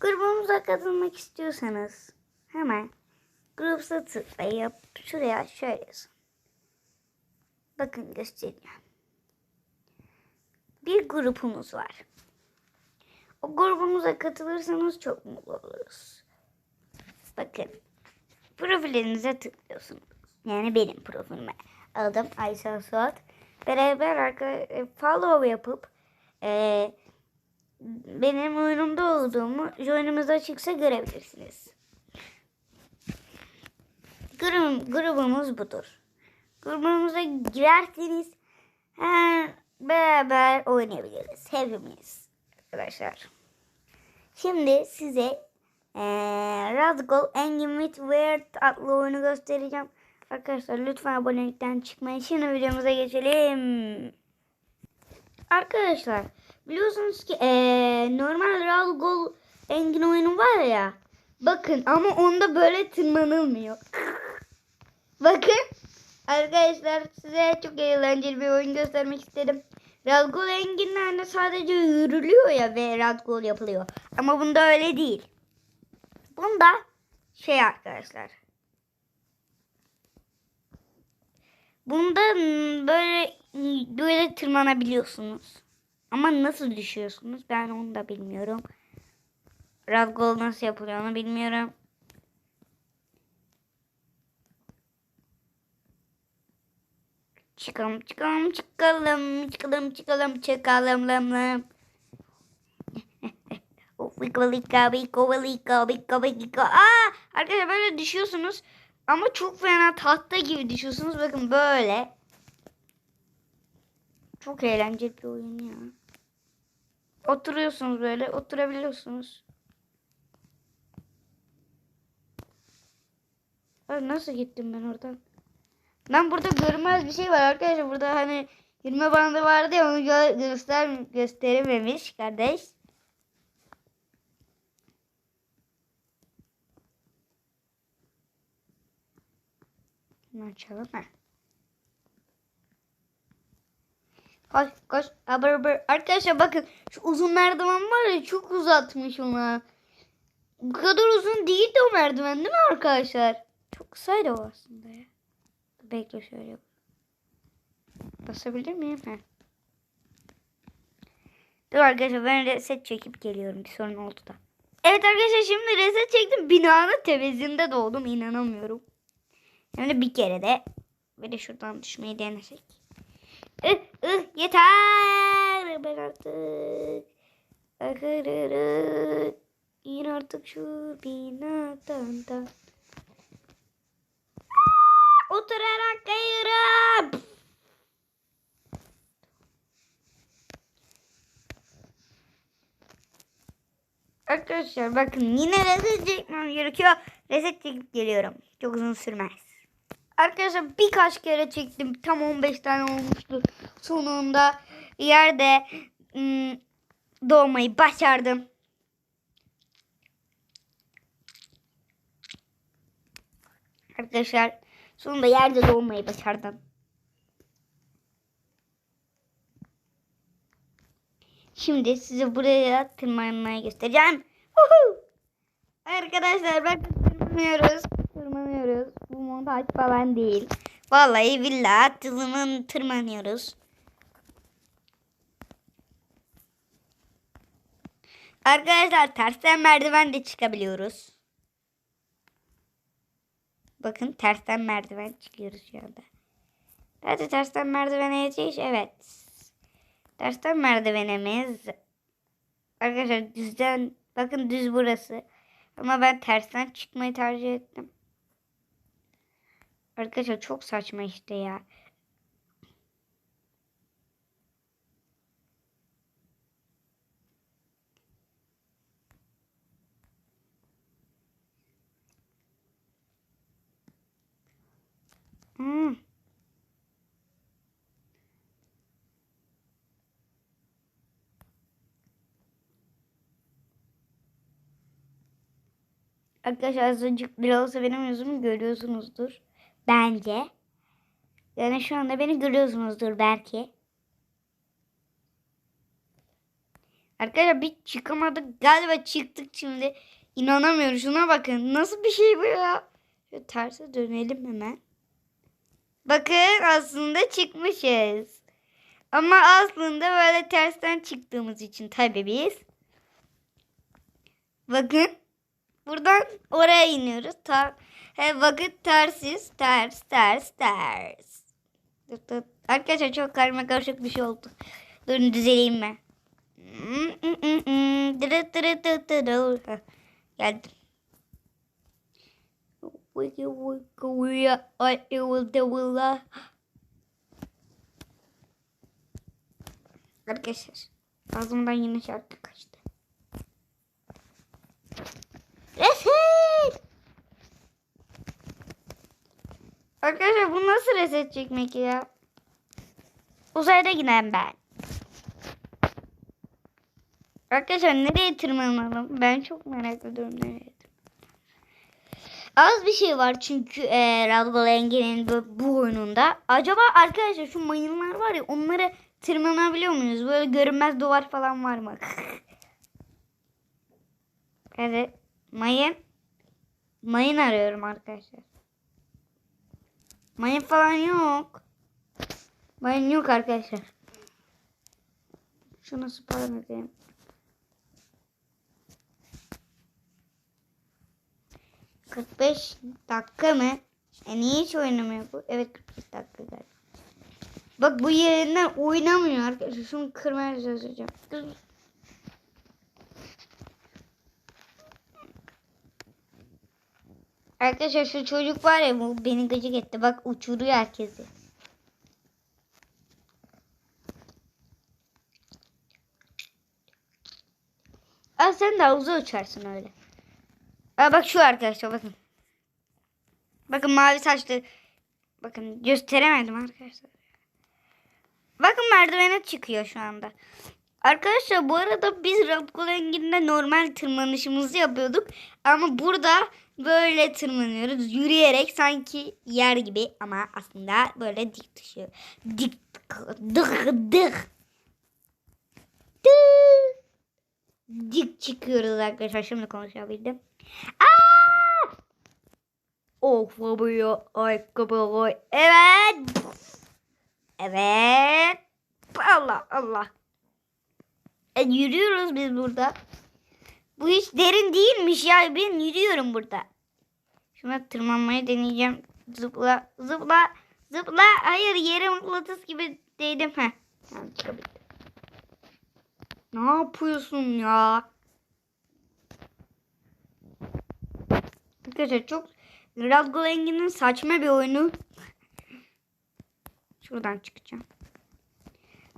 Grubumuza katılmak istiyorsanız hemen grupsa tıklayıp şuraya şöyle yazın. Bakın göstereceğim. Bir grubumuz var. O grubumuza katılırsanız çok mutlu oluruz. Bakın profilinize tıklıyorsunuz. Yani benim profilime. Adım Aysel Suat. Beraber arka, e, follow yapıp e, benim oyunumda olduğumu oyunumuz açıksa görebilirsiniz. Grubum, grubumuz budur. Grubumuza girerseniz her beraber oynayabiliriz. Hepimiz arkadaşlar. Şimdi size eee Radgol Engine with Weird adlı oyunu göstereceğim. Arkadaşlar lütfen abonelikten çıkmayın. Şimdi videomuza geçelim. Arkadaşlar biliyorsunuz ki eee, normal Radgol Engine oyunu var ya. Bakın ama onda böyle tırmanılmıyor. Bakın arkadaşlar size çok eğlenceli bir oyun göstermek istedim. Radgol enginlerle sadece yürülüyor ya ve radgol yapılıyor. Ama bunda öyle değil. Bunda şey arkadaşlar. Bunda böyle böyle tırmanabiliyorsunuz. Ama nasıl düşüyorsunuz ben onu da bilmiyorum. Radgol nasıl yapılıyor onu bilmiyorum. Çıkalım çıkalım çıkalım çıkalım çıkalım çıkalım lam lam. Wika wika wika wika. Aa arkadaşlar böyle düşüyorsunuz ama çok fena tahta gibi düşüyorsunuz. Bakın böyle. Çok eğlenceli bir oyun ya. Oturuyorsunuz böyle oturabiliyorsunuz. Ay, Nasıl gittim ben oradan? Lan burada görünmez bir şey var arkadaşlar. Burada hani yürüme bandı vardı ya onu gö- göster gösterememiş kardeş. Bunu açalım ha. Koş koş. Abır. Arkadaşlar bakın şu uzun merdiven var ya çok uzatmış ona. Bu kadar uzun değildi o merdiven değil mi arkadaşlar? Çok kısaydı o aslında ya. Bekle şöyle. Basabilir miyim? Heh. Dur arkadaşlar ben reset çekip geliyorum. Bir sorun oldu da. Evet arkadaşlar şimdi reset çektim. Binanın tepesinde doğdum. inanamıyorum. Hem de bir kere de. De şuradan düşmeyi denesek. Ih, ih, yeter. Ben artık. Akırırık. İn artık şu binadan da. Oturarak kayırım. Arkadaşlar bakın yine reset çekmem gerekiyor. Reset çekip geliyorum. Çok uzun sürmez. Arkadaşlar birkaç kere çektim. Tam 15 tane olmuştu. Sonunda yerde ım, doğmayı başardım. Arkadaşlar sonunda yerde doğmayı başardım. Şimdi size buraya tırmanmayı göstereceğim. Woohoo! Arkadaşlar bakın tırmanıyoruz. Bu montaj falan değil. Vallahi billahi tırman tırmanıyoruz. Arkadaşlar tersten merdiven de çıkabiliyoruz. Bakın tersten merdiven çıkıyoruz şu anda. Hadi tersten merdivene yetiş. Evet. Tersten merdivenimiz. Arkadaşlar düzden bakın düz burası. Ama ben tersten çıkmayı tercih ettim. Arkadaşlar çok saçma işte ya. Hmm. Arkadaşlar bile olsa benim yüzümü görüyorsunuzdur. Bence. Yani şu anda beni görüyorsunuzdur belki. Arkadaşlar bir çıkamadık. Galiba çıktık şimdi. İnanamıyorum. Şuna bakın. Nasıl bir şey bu ya? Şöyle terse dönelim hemen. Bakın aslında çıkmışız. Ama aslında böyle tersten çıktığımız için tabii biz. Bakın. Buradan oraya iniyoruz. Ta He, bakın tersiz. Ters, ters, ters. Tıt tıt. Arkadaşlar çok karma karışık bir şey oldu. Durun düzeleyim ben. Geldim. Arkadaşlar ağzımdan yine şarkı kaçtı. Reset! Arkadaşlar bu nasıl reset çekmek ya? Uzayda giden ben. Arkadaşlar nereye tırmanalım? Ben çok merak ediyorum nereye. Az bir şey var çünkü e, Radgal Engin'in bu, bu oyununda. Acaba arkadaşlar şu mayınlar var ya onları tırmanabiliyor muyuz? Böyle görünmez duvar falan var mı? evet. Mayın. Mayın arıyorum arkadaşlar. Mayın falan yok. Mayın yok arkadaşlar. Şunu spawn edeyim. Kırk beş dakika mı? E niye hiç oynamıyor bu? Evet 45 dakika galiba. Bak bu yerinden oynamıyor arkadaşlar. Şunu kırmaya çalışacağım. Arkadaşlar şu çocuk var ya bu beni gıcık etti. Bak uçuruyor herkesi. Aa sen de havuza uçarsın öyle. Aa bak şu arkadaşlar bakın. Bakın mavi saçlı. Bakın gösteremedim arkadaşlar. Bakın merdivene çıkıyor şu anda. Arkadaşlar bu arada biz Radko Engin'de normal tırmanışımızı yapıyorduk. Ama burada böyle tırmanıyoruz. Yürüyerek sanki yer gibi ama aslında böyle dik düşüyor. Dik dık dık. Dık. Dik çıkıyoruz arkadaşlar. Şimdi konuşabildim. Aa! Of babaya ayakkabı. Evet. Evet. Allah Allah. E, yürüyoruz biz burada. Bu hiç derin değilmiş ya. Ben yürüyorum burada. Şuna tırmanmayı deneyeceğim. Zıpla, zıpla, zıpla. Hayır yere mıknatıs gibi değdim. Heh. Tamam. Ne yapıyorsun ya? Arkadaşlar çok Radgo Engin'in saçma bir oyunu. Şuradan çıkacağım.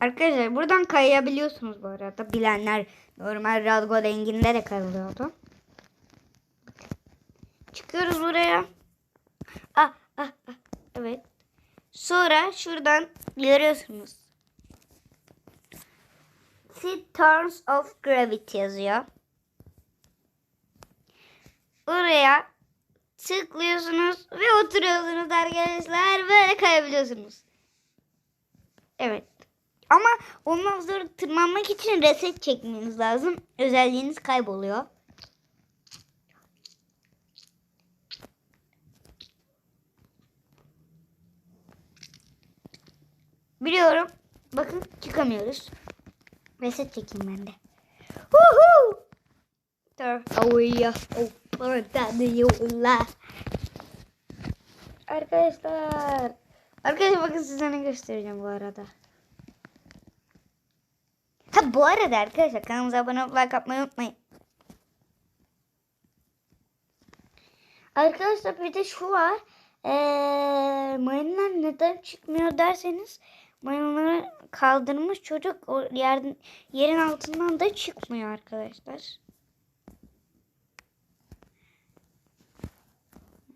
Arkadaşlar buradan kayabiliyorsunuz bu arada. Bilenler normal Radgo Engin'de de kayılıyordu. Çıkıyoruz buraya. Ah, ah, ah. Evet. Sonra şuradan görüyorsunuz. Sit Turns of Gravity yazıyor. Buraya tıklıyorsunuz ve oturuyorsunuz arkadaşlar. Böyle kayabiliyorsunuz. Evet. Ama ondan sonra tırmanmak için reset çekmeniz lazım. Özelliğiniz kayboluyor. Biliyorum. Bakın çıkamıyoruz. Reset çekeyim ben de. Woohoo! Oh. Arkadaşlar. Arkadaşlar bakın size ne göstereceğim bu arada. Bu arada arkadaşlar kanalımıza abone olup like atmayı unutmayın. Arkadaşlar bir de şu var. Ee, mayınlar neden çıkmıyor derseniz mayınları kaldırmış çocuk o yer, yerin altından da çıkmıyor arkadaşlar.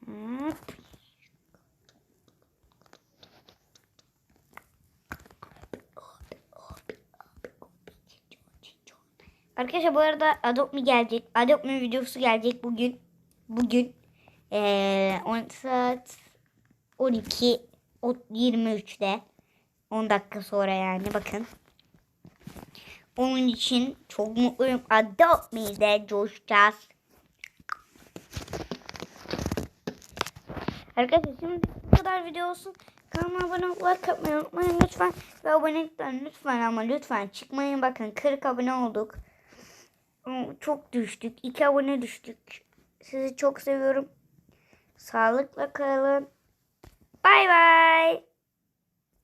Hop. Arkadaşlar bu arada Adopt Me gelecek. Adopt Me videosu gelecek bugün. Bugün. Ee, 10 saat 12 o- 23'te. 10 dakika sonra yani bakın. Onun için çok mutluyum. Adopt me'de coşacağız. Arkadaşlar şimdi bu kadar video olsun. Kanalıma abone olup like unutmayın lütfen. Ve abonelikten lütfen ama lütfen çıkmayın. Bakın 40 abone olduk. Çok düştük. 2 abone düştük. Sizi çok seviyorum. Sağlıkla kalın. Bay bay.